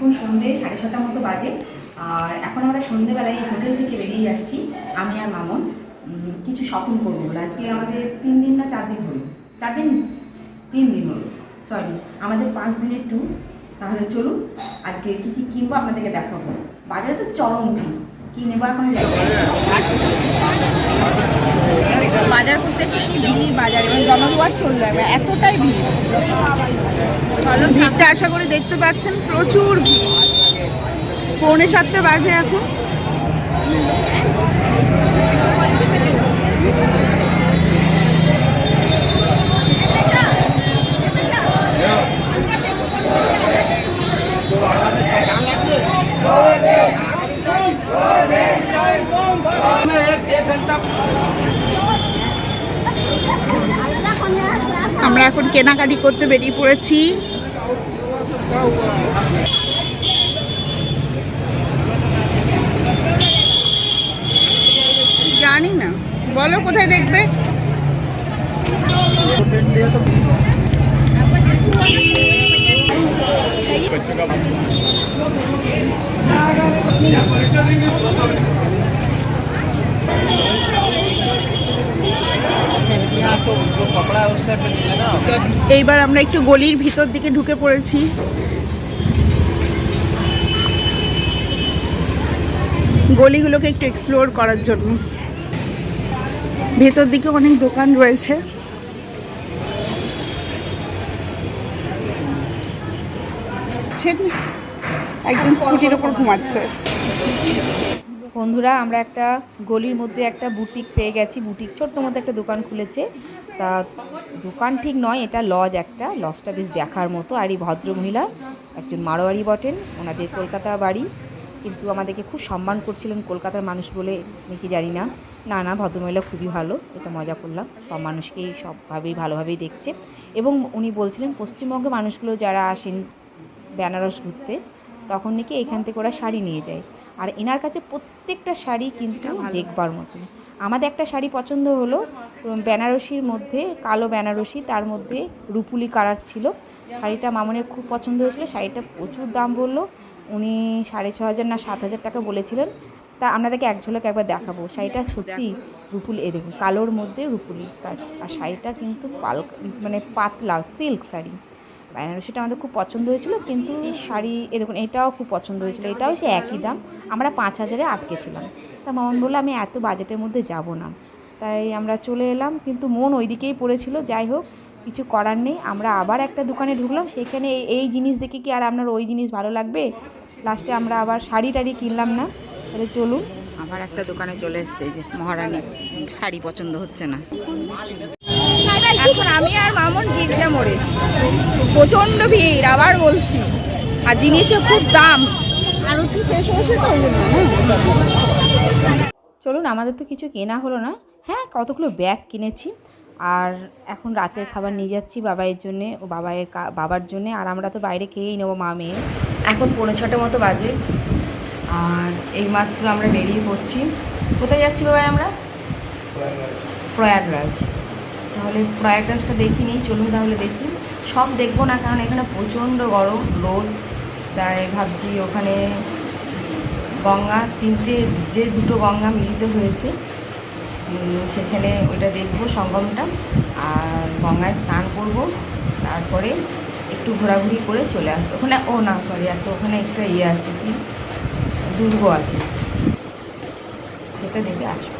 এখন সন্ধে সাড়ে ছটার মতো বাজে। আর এখন আমরা সন্ধেবেলায় এই হোটেল থেকে বেরিয়ে যাচ্ছি, আমি আর মামন। কিছু শপিং করব বলে। আজকে আমাদের তিন দিন না চার দিন হলো? চার দিন? তিন দিন হলো। সরি আমাদের পাঁচ দিনের ট্যুর তাহলে চলুন, আজকে কী কী কিনবো আপনাদেরকে দেখাবো। বাজারে তো চরম ভিড়। কি নেব এখন বাজার করতে এসে কি ভিড়? বাজারে মানে জনদুয়ার চলল একবার। এতটাই ভিড়। ভালো ভিড়টা আশা করি দেখতে পাচ্ছেন। প্রচুর ভিড়। পৌনে সাতটা বাজে এখন। আমরা এখন কেনাকাটি করতে বেরিয়ে পড়েছি। জানি না। বলো কোথায় দেখবে? এইবার আমরা একটু গলির ভিতর দিকে ঢুকে পড়েছি। গলিগুলোকে একটু এক্সপ্লোর করার জন্য। ভেতর দিকে অনেক দোকান রয়েছে। একজন স্কুটির ওপর ঘুমাচ্ছে। বন্ধুরা, আমরা একটা গলির মধ্যে একটা বুটিক পেয়ে গেছি। বুটিক ছোট্ট মধ্যে একটা দোকান খুলেছে। তা দোকান ঠিক নয়, এটা লজ একটা। লজটা বেশ দেখার মতো। আর এই ভদ্রমহিলা একজন মারোয়ারি বটেন। ওনাদের কলকাতা বাড়ি। কিন্তু আমাদেরকে খুব সম্মান করছিলেন কলকাতার মানুষ বলে নাকি জানি না। না না, ভদ্রমহিলা খুবই ভালো। এটা মজা করলাম। সব মানুষকেই সবভাবেই ভালোভাবেই দেখছে। এবং উনি বলছিলেন পশ্চিমবঙ্গের মানুষগুলো যারা আসেন বেনারস ঘুরতে, তখন নাকি এখান থেকে ওরা শাড়ি নিয়ে যায়। আর এনার কাছে প্রত্যেকটা শাড়ি কিন্তু দেখবার মতো। আমাদের একটা শাড়ি পছন্দ হলো বেনারসির মধ্যে কালো বেনারসি তার মধ্যে রুপুলি কালার ছিল। শাড়িটা মামনের খুব পছন্দ হয়েছিল শাড়িটা প্রচুর দাম বলল। উনি সাড়ে ছ হাজার না সাত হাজার টাকা বলেছিলেন। তা আপনাদেরকে এক ঝলক একবার দেখাবো। শাড়িটা সত্যি রুপুলি এ দেখুন কালোর মধ্যে রুপুলি কাজ। আর শাড়িটা কিন্তু পাল মানে পাতলা সিল্ক শাড়ি। বেনারসিটা আমাদের খুব পছন্দ হয়েছিল কিন্তু এই শাড়ি এ দেখুন এটাও খুব পছন্দ হয়েছিল এটাও সে একই দাম। আমরা পাঁচ হাজারে আটকেছিলাম। তা মামন বলল আমি এত বাজেটের মধ্যে যাব না। তাই আমরা চলে এলাম কিন্তু মন ওই দিকেই পড়েছিল। যাই হোক কিছু করার নেই। আমরা আবার একটা দোকানে ঢুকলাম সেখানে এই- এই জিনিস দেখে কি আর আপনার ওই জিনিস ভালো লাগবে? লাস্টে আমরা আবার শাড়ি টাড়ি কিনলাম না। তাহলে চলুন। আবার একটা দোকানে চলে এসছে যে মহারানী শাড়ি পছন্দ হচ্ছে না। এখন আমি আর মামন গির্জা মোড়ে। প্রচণ্ড ভিড়, আবার বলছি। আর জিনিসের খুব দাম। আরতি শেষ হয়েছে তো? চলুন, আমাদের তো কিছু কেনা হলো না। হ্যাঁ কতগুলো ব্যাগ কিনেছি। আর এখন রাতের খাবার নিয়ে যাচ্ছি বাবাইয়ের জন্যে, ও বাবাইয়ের বাবার জন্যে। আর আমরা তো বাইরে খেয়েই নেব মা মেয়ে। এখন পৌনে ছটার মতো বাজে। আর এইমাত্র আমরা বেরিয়ে পড়ছি। কোথায় যাচ্ছি বাবাই আমরা? প্রয়াগরাজ। তাহলে প্রয়াগরাজটা দেখি নিই চলুন তাহলে দেখি। সব দেখব না, কারণ এখানে প্রচণ্ড গরম রোদ তাই ভাবছি ওখানে গঙ্গা, তিনটে যে দুটো গঙ্গা মিলিত হয়েছে সেখানে ওইটা দেখব, সঙ্গমটা। আর গঙ্গায় স্নান করব, তারপরে একটু ঘোরাঘুরি করে চলে আসব। ওখানে, ও না সরি একটা ওখানে একটা ইয়ে আছে কি? দুর্গ আছে। সেটা দেখে আসব।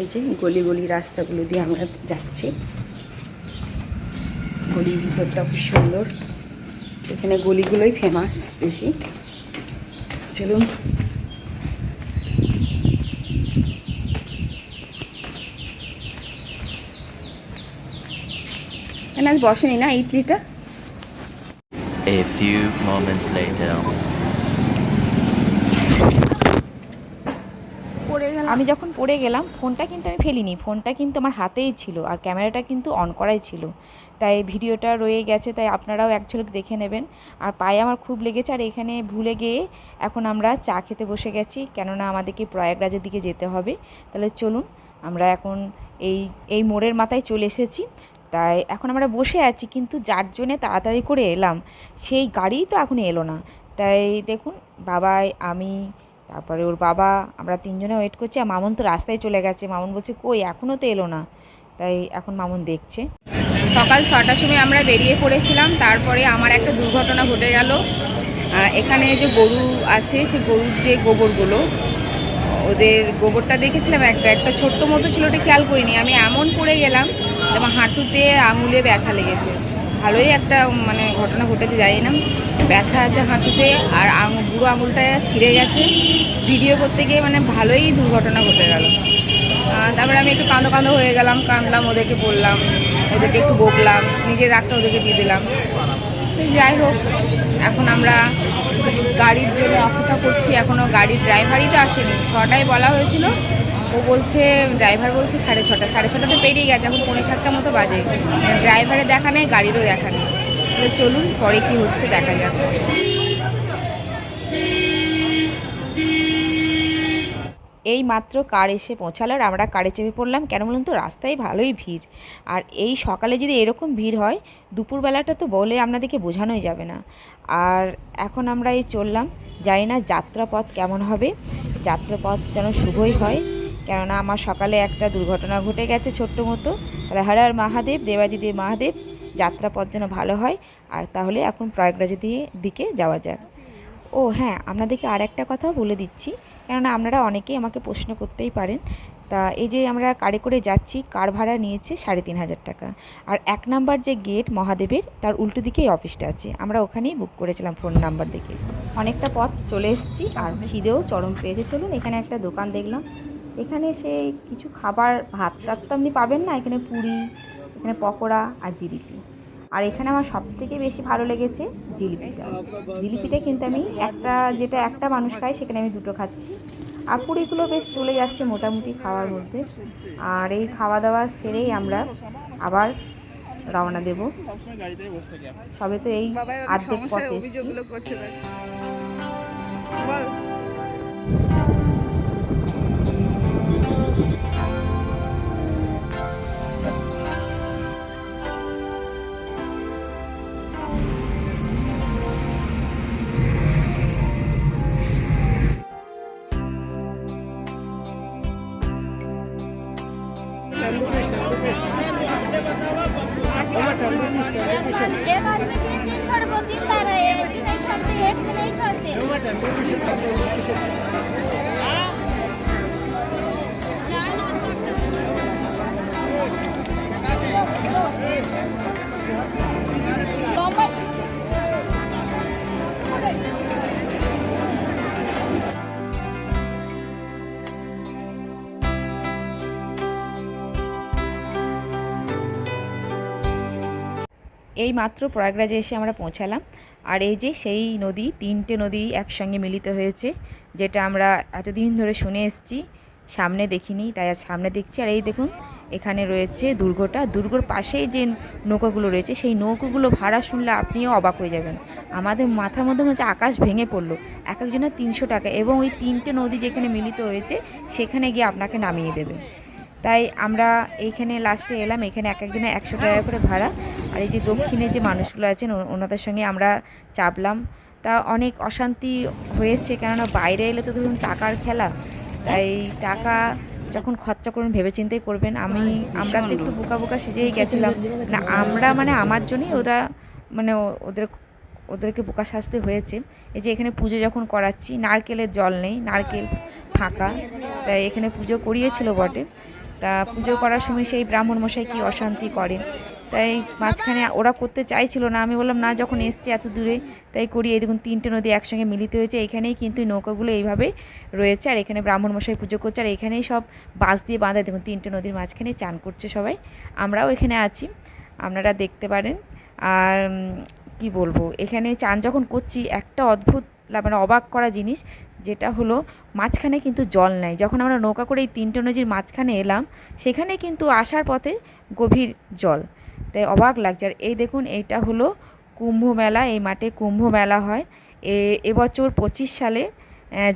এই যে গলি গলি রাস্তাগুলো দিয়ে আমরা যাচ্ছি। গলির ভিতরটা খুব সুন্দর। এখানে গলিগুলোই ফেমাস বেশি। চলুন। আজ বসেনি না, ইডলিটা? A few moments later. আমি যখন পড়ে গেলাম, ফোনটা কিন্তু আমি ফেলিনি। ফোনটা কিন্তু আমার হাতেই ছিল আর ক্যামেরাটা কিন্তু অন করাই ছিল। তাই ভিডিওটা রয়ে গেছে, তাই আপনারাও এক ঝলক দেখে নেবেন। আর পায়ে আমার খুব লেগেছে আর এখানে ভুলে গিয়ে এখন আমরা চা খেতে বসে গেছি। কেননা আমাদেরকে প্রয়াগরাজের দিকে যেতে হবে। তাহলে চলুন, আমরা এখন এই এই মোড়ের মাথায় চলে এসেছি। তাই এখন আমরা বসে আছি, কিন্তু যার জন্যে তাড়াতাড়ি করে এলাম, সেই গাড়িই তো এখন এলো না। তাই দেখুন, বাবাই, আমি তারপরে ওর বাবা, আমরা তিনজনে ওয়েট করছি আর মামুন তো রাস্তায় চলে গেছে। মামুন বলছে, কই এখনও তো এলো না। তাই এখন মামুন দেখছে। সকাল ছটার সময় আমরা বেরিয়ে পড়েছিলাম। তারপরে আমার একটা দুর্ঘটনা ঘটে গেল। এখানে যে গরু আছে সেই গরুর যে গোবরগুলো, ওদের গোবরটা দেখেছিলাম একটা একটা ছোট্ট মতো ছিল, ওটা খেয়াল করিনি। আমি এমন পড়ে গেলাম আমার হাঁটুতে আঙুলে ব্যথা লেগেছে। ভালোই একটা মানে ঘটনা ঘটেছে, জানি না। ব্যথা আছে হাঁটুতে আর বুড়ো আঙুলটা ছিঁড়ে গেছে। ভিডিও করতে গিয়ে মানে ভালোই দুর্ঘটনা ঘটে গেল। তারপরে আমি একটু কাঁদো কাঁদো হয়ে গেলাম, কাঁদলাম, ওদেরকে বললাম, ওদেরকে একটু বকলাম, নিজের রাগটা ওদেরকে দিয়ে দিলাম। যাই হোক, এখন আমরা গাড়ির জন্য অপেক্ষা করছি। এখনও গাড়ির ড্রাইভারই তো আসেনি। ছটায় বলা হয়েছিল। ও বলছে, ড্রাইভার বলছে সাড়ে ছটা। সাড়ে ছটাতে পেরিয়ে গেছে, এখন পৌনে সাতটা মতো বাজে। ড্রাইভারের দেখা নেই, গাড়িরও দেখা নেই। তাহলে চলুন, পরে কি হচ্ছে দেখা যাক। এই মাত্র কার এসে পৌঁছালো আর আমরা কারে চেপে পড়লাম। কেন বলুন তো, রাস্তায় ভালোই ভিড়। আর এই সকালে যদি এরকম ভিড় হয়, দুপুরবেলাটা তো বলে আপনাদেরকে বোঝানোই যাবে না। আর এখন আমরা এই চললাম। জানি না যাত্রাপথ কেমন হবে। যাত্রাপথ যেন শুভই হয়। কেননা আমার সকালে একটা দুর্ঘটনা ঘটে গেছে ছোট্ট মতো। তাহলে হর মহাদেব, দেবাদিদেব মহাদেব। যাত্রাপথ যেন ভালো হয়। আর তাহলে এখন প্রয়াগরাজের দিয়ে, দিকে যাওয়া যাক। ও হ্যাঁ আপনাদেরকে আর একটা কথাও বলে দিচ্ছি। কেননা আপনারা অনেকেই আমাকে প্রশ্ন করতেই পারেন। তা এই যে আমরা কারে করে যাচ্ছি, কার ভাড়া নিয়েছে? সাড়ে তিন হাজার টাকা। আর এক নাম্বার যে গেট মহাদেবের, তার উল্টো দিকেই অফিসটা আছে। আমরা ওখানেই বুক করেছিলাম ফোন নাম্বার দেখে। অনেকটা পথ চলে এসেছি, আর খিদেও চরম পেয়েছে। চলুন, এখানে একটা দোকান দেখলাম। এখানে সে কিছু খাবার ভাত টাত তো আপনি পাবেন না। এখানে পুরি এখানে পকোড়া আর জিলিপি। আর এখানে আমার সব থেকে বেশি ভালো লেগেছে জিলিপিটা। জিলিপিটা কিন্তু আমি একটা, যেটা একটা মানুষ খায়, সেখানে আমি দুটো খাচ্ছি। আর পুরিগুলো বেশ চলে যাচ্ছে মোটামুটি খাওয়ার মধ্যে। আর এই খাওয়া দাওয়া সেরেই আমরা আবার রওনা দেব। সবে তো এই আর্ধেক পথ Bomba এই মাত্র প্রয়াগরাজে এসে আমরা পৌঁছালাম। আর এই যে সেই নদী, তিনটে নদী একসঙ্গে মিলিত হয়েছে, যেটা আমরা এতদিন ধরে শুনে এসেছি, সামনে দেখিনি, তাই আজ সামনে দেখছি। আর এই দেখুন, এখানে রয়েছে দুর্গটা। দুর্গর পাশেই যে নৌকাগুলো রয়েছে, সেই নৌকাগুলো ভাড়া শুনলে আপনিও অবাক হয়ে যাবেন। আমাদের মাথার মধ্যে হচ্ছে আকাশ ভেঙে পড়ল। এক একজনের তিনশো টাকা এবং ওই তিনটে নদী যেখানে মিলিত হয়েছে, সেখানে গিয়ে আপনাকে নামিয়ে দেবে। তাই আমরা এইখানে লাস্টে এলাম, এখানে এক একজনের একশো টাকা করে ভাড়া। আর এই যে দক্ষিণে যে মানুষগুলো আছেন ওনাদের সঙ্গে আমরা চাপলাম। তা অনেক অশান্তি হয়েছে, কেননা বাইরে এলে তো ধরুন টাকার খেলা। তাই টাকা যখন খরচা করুন, ভেবেচিন্তেই করবেন। আমি আমরা তো একটু বোকা বোকা সেজেই গেছিলাম। না, আমরা মানে আমার জন্যই ওরা মানে ওদের ওদেরকে বোকা শাস্তি হয়েছে। এই যে এখানে পুজো যখন করাচ্ছি, নারকেলের জল নেই, নারকেল ফাঁকা। তাই এখানে পুজো করিয়েছিল বটে। তা পুজো করার সময় সেই ব্রাহ্মণ মশাই কি অশান্তি করেন? তাই মাঝখানে ওরা করতে চাইছিল না। আমি বললাম, না, যখন এসছে এত দূরে, তাই করি। এই দেখুন, তিনটে নদী একসঙ্গে মিলিত হয়েছে। এখানেই কিন্তু নৌকাগুলো এইভাবে রয়েছে, আর এখানে ব্রাহ্মণ মশাই পুজো করছে, আর এখানেই সব বাঁশ দিয়ে বাঁধা। দেখুন, তিনটে নদীর মাঝখানে চান করছে সবাই। আমরাও এখানে আছি, আপনারা দেখতে পারেন। আর কি বলব? এখানে চান যখন করছি, একটা অদ্ভুত মানে অবাক করা জিনিস যেটা হলো মাঝখানে কিন্তু জল নেই। যখন আমরা নৌকা করে এই তিনটে নদীর মাঝখানে এলাম, সেখানে কিন্তু আসার পথে গভীর জল। তাই অবাক লাগছে। আর এই দেখুন, এইটা হলো কুম্ভ মেলা। এই মাঠে কুম্ভ মেলা হয়। এ, এবছর পঁচিশ সালে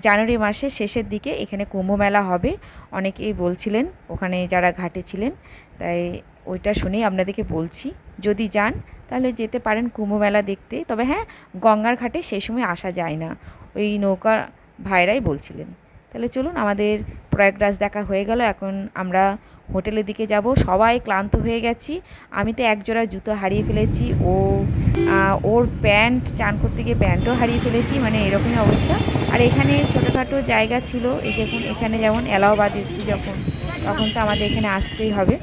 জানুয়ারি মাসের শেষের দিকে এখানে কুম্ভ মেলা হবে। অনেকেই বলছিলেন, ওখানে যারা ঘাটে ছিলেন, তাই ওইটা শুনেই আপনাদেরকে বলছি। যদি যান, তাহলে যেতে পারেন কুম্ভ মেলা দেখতে। তবে হ্যাঁ গঙ্গার ঘাটে সেই সময় আসা যায় না। ওই নৌকা ভাইরাই বলছিলেন। তাহলে চলুন, আমাদের প্রয়াগরাজ দেখা হয়ে গেল। এখন আমরা হোটেলের দিকে যাব। সবাই ক্লান্ত হয়ে গেছি। আমি তো এক জোড়া জুতো হারিয়ে ফেলেছি। ও ওর প্যান্ট, চান করতে গিয়ে প্যান্টও হারিয়ে ফেলেছি। মানে এরকমই অবস্থা। আর এখানে ছোটোখাটো জায়গা ছিল। এই দেখুন, এখানে যেমন এলাহাবাদ এসেছি যখন, তখন তো আমাদের এখানে আসতেই হবে।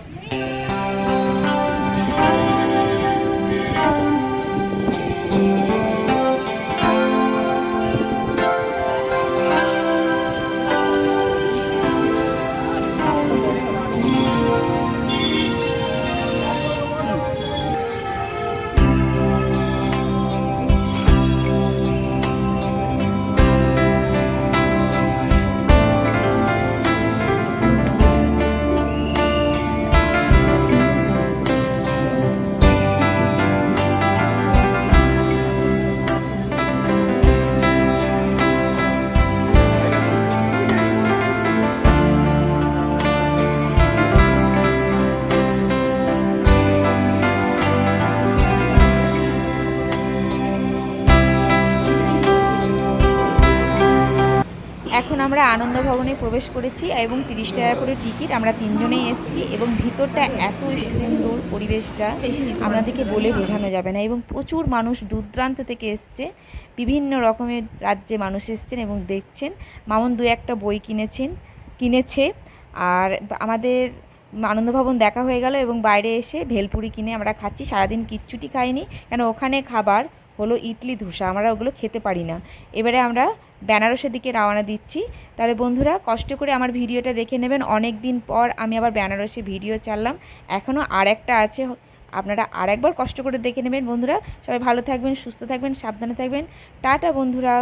এখন আমরা আনন্দ ভবনে প্রবেশ করেছি এবং তিরিশ টাকা করে টিকিট, আমরা তিনজনেই এসেছি এবং ভিতরটা এত সুন্দর পরিবেশটা আপনাদেরকে বলে বোঝানো যাবে না এবং প্রচুর মানুষ দূরদূরান্ত থেকে এসছে, বিভিন্ন রকমের রাজ্যে মানুষ এসছেন এবং দেখছেন। মামন দু একটা বই কিনেছেন, কিনেছে আর আমাদের আনন্দ ভবন দেখা হয়ে গেল এবং বাইরে এসে ভেলপুরি কিনে আমরা খাচ্ছি। সারাদিন কিচ্ছুটি খাইনি, কেন ওখানে খাবার হলো ইডলি ধোসা, আমরা ওগুলো খেতে পারি না। এবারে আমরা বেনারসের দিকে রওনা দিচ্ছি। তাহলে বন্ধুরা, কষ্ট করে আমার ভিডিওটা দেখে নেবেন। অনেক দিন পর আমি আবার বেনারসে ভিডিও চাললাম। এখনও আর একটা আছে। আপনারা আর একবার কষ্ট করে দেখে নেবেন বন্ধুরা। সবাই ভালো থাকবেন, সুস্থ থাকবেন, সাবধানে থাকবেন। টাটা বন্ধুরা।